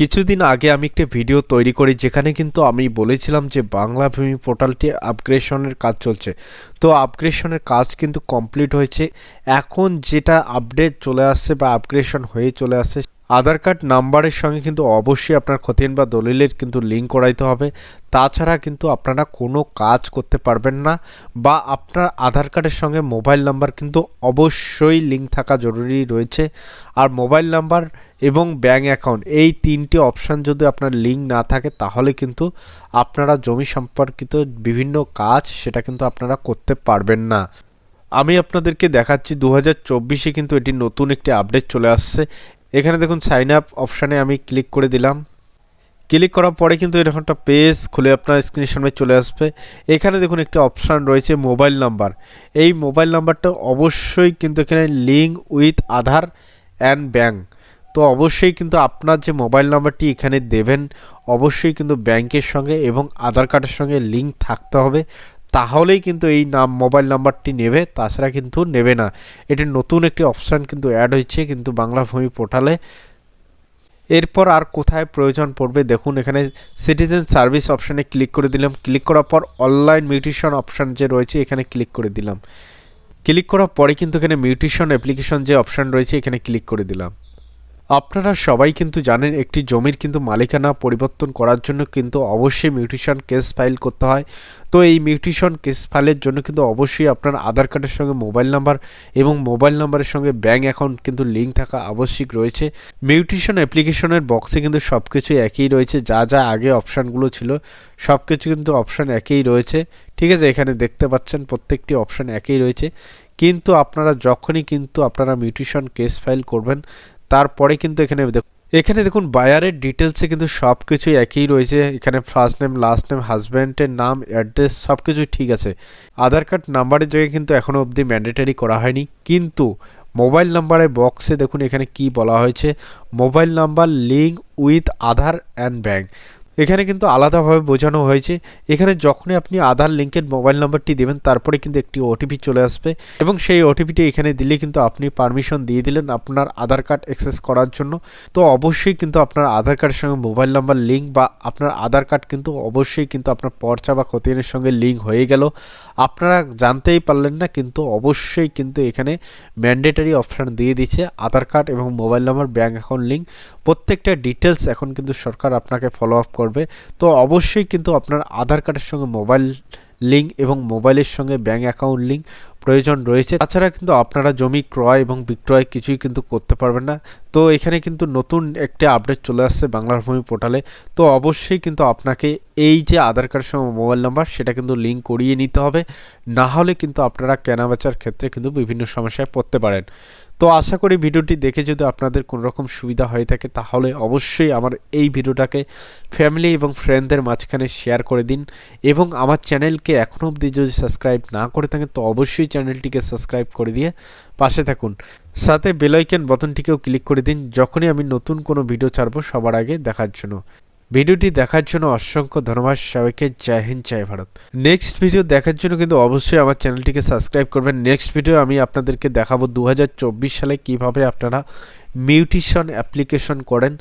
কিছুদিন আগে আমি একটি ভিডিও তৈরি করি যেখানে কিন্তু আমি বলেছিলাম যে বাংলা ভূমি পোর্টালটি আপগ্রেশনের কাজ চলছে। তো আপগ্রেশনের কাজ কিন্তু কমপ্লিট হয়েছে। এখন যেটা আপডেট চলে আসছে বা আপগ্রেশন হয়ে চলে আসছে আধার কার্ড নাম্বারের সঙ্গে কিন্তু অবশ্যই আপনার খতিয়ান বা দলিলের কিন্তু লিঙ্ক করাইতে হবে। তাছাড়া কিন্তু আপনারা কোনো কাজ করতে পারবেন না বা আপনার আধার কার্ডের সঙ্গে মোবাইল নাম্বার কিন্তু অবশ্যই লিঙ্ক থাকা জরুরি রয়েছে। আর মোবাইল নাম্বার এবং ব্যাঙ্ক অ্যাকাউন্ট এই তিনটি অপশান যদি আপনার লিঙ্ক না থাকে, তাহলে কিন্তু আপনারা জমি সম্পর্কিত বিভিন্ন কাজ সেটা কিন্তু আপনারা করতে পারবেন না। আমি আপনাদেরকে দেখাচ্ছি দু হাজার কিন্তু এটি নতুন একটি আপডেট চলে আসছে। এখানে দেখুন সাইন আপ অপশানে আমি ক্লিক করে দিলাম। ক্লিক করার পরে কিন্তু এরকম একটা পেজ খুলে আপনার স্ক্রিনের সামনে চলে আসবে। এখানে দেখুন একটি অপশান রয়েছে মোবাইল নাম্বার এই মোবাইল নাম্বারটা অবশ্যই কিন্তু এখানে link with Aadhaar and bank তো অবশ্যই কিন্তু আপনার যে মোবাইল নাম্বারটি এখানে দেবেন, অবশ্যই কিন্তু ব্যাংকের সঙ্গে এবং আধার কার্ডের সঙ্গে লিঙ্ক থাকতে হবে। তাহলেই কিন্তু এই নাম মোবাইল নাম্বারটি নেবে, তাছাড়া কিন্তু নেবে না। এটি নতুন একটি অপশান কিন্তু অ্যাড হয়েছে কিন্তু বাংলা ভূমি পোর্টালে এরপর আর কোথায় প্রয়োজন পড়বে? দেখুন, এখানে সিটিজেন সার্ভিস অপশানে ক্লিক করে দিলাম। ক্লিক করার পর অনলাইন মিউটিশন অপশান যে রয়েছে, এখানে ক্লিক করে দিলাম। ক্লিক করার পরে কিন্তু এখানে মিউটিশন অ্যাপ্লিকেশন যে অপশান রয়েছে, এখানে ক্লিক করে দিলাম। আপনারা সবাই কিন্তু জানেন একটি জমির কিন্তু মালিকানা পরিবর্তন করার জন্য কিন্তু অবশ্যই মিউটেশন কেস ফাইল করতে হয়। তো এই মিউটেশন কেস ফাইলের জন্য কিন্তু অবশ্যই আপনার আধার কার্ডের সঙ্গে মোবাইল নাম্বার এবং মোবাইল নাম্বারের সঙ্গে ব্যাঙ্ক অ্যাকাউন্ট কিন্তু লিঙ্ক থাকা আবশ্যিক রয়েছে। মিউটেশন অ্যাপ্লিকেশনের বক্সে কিন্তু সব কিছুই একই রয়েছে, যা যা আগে অপশানগুলো ছিল সব কিছু কিন্তু অপশান একই রয়েছে। ঠিক আছে, এখানে দেখতে পাচ্ছেন প্রত্যেকটি অপশান একই রয়েছে। কিন্তু আপনারা যখনই কিন্তু আপনারা মিউটেশন কেস ফাইল করবেন তারপরে কিন্তু এখানে এখানে দেখুন বায়ারের ডিটেলসে কিন্তু সব কিছুই একই রয়েছে। এখানে ফার্স্ট নেম লাস্ট নেম হাজব্যান্ডের নাম অ্যাড্রেস সব কিছুই ঠিক আছে। আধার কার্ড নাম্বারের জায়গায় কিন্তু এখনও অবধি ম্যান্ডেটারি করা হয়নি। কিন্তু মোবাইল নাম্বারের বক্সে দেখুন এখানে কি বলা হয়েছে। Mobile number link with Aadhaar and bank এখানে কিন্তু আলাদাভাবে বোঝানো হয়েছে। এখানে যখনই আপনি আধার লিঙ্কের মোবাইল নাম্বারটি দেবেন, তারপরে কিন্তু একটি ওটিপি চলে আসবে এবং সেই ওটিপিটি এখানে দিলে কিন্তু আপনি পারমিশন দিয়ে দিলেন আপনার আধার কার্ড অ্যাক্সেস করার জন্য। তো অবশ্যই কিন্তু আপনার আধার কার্ডের সঙ্গে মোবাইল নাম্বার লিঙ্ক বা আপনার আধার কার্ড কিন্তু অবশ্যই কিন্তু আপনার পর্চা বা খতিয়ানের সঙ্গে লিঙ্ক হয়ে গেল। আপনারা জানতেই পারলেন না, কিন্তু অবশ্যই কিন্তু এখানে ম্যান্ডেটারি অপশান দিয়ে দিচ্ছে আধার কার্ড এবং mobile number bank account link প্রত্যেকটা ডিটেলস এখন কিন্তু সরকার আপনাকে ফলো আপ করবে। তো অবশ্যই কিন্তু আপনার আধার কার্ডের সঙ্গে মোবাইল লিঙ্ক এবং মোবাইলের সঙ্গে ব্যাঙ্ক অ্যাকাউন্ট লিঙ্ক প্রয়োজন রয়েছে। তাছাড়া কিন্তু আপনারা জমি ক্রয় এবং বিক্রয় কিছুই কিন্তু করতে পারবেন না। তো এখানে কিন্তু নতুন একটি আপডেট চলে আসছে বাংলার ভূমি পোর্টালে। তো অবশ্যই কিন্তু আপনাকে এই যে আধার কার্ডের সঙ্গে মোবাইল নাম্বার, সেটা কিন্তু লিঙ্ক করিয়ে নিতে হবে। না হলে কিন্তু আপনারা কেনাবেচার ক্ষেত্রে কিন্তু বিভিন্ন সমস্যায় পড়তে পারেন। তো আশা করি ভিডিওটি দেখে যদি আপনাদের কোনো রকম সুবিধা হয়ে থাকে, তাহলে অবশ্যই আমার এই ভিডিওটাকে ফ্যামিলি এবং ফ্রেন্ডদের মাঝখানে শেয়ার করে দিন। এবং আমার চ্যানেলকে এখনও অবধি যদি সাবস্ক্রাইব না করে থাকেন, তো অবশ্যই চ্যানেলটিকে সাবস্ক্রাইব করে দিয়ে পাশে থাকুন। সাথে বেলাইকেন বটনটিকেও ক্লিক করে দিন, যখনই আমি নতুন কোনো ভিডিও ছাড়বো সবার আগে দেখার জন্য। ভিডিওটি দেখার জন্য অসংখ্য ধন্যবাদ সবাইকে। জয় হিন্দ, জয় ভারত। নেক্সট ভিডিও দেখার জন্য কিন্তু অবশ্যই আমার চ্যানেলটিকে সাবস্ক্রাইব করবেন। নেক্সট ভিডিও আমি আপনাদেরকে দেখাবো দু হাজার চব্বিশ সালে কীভাবে আপনারা মিউটিশন অ্যাপ্লিকেশন করেন।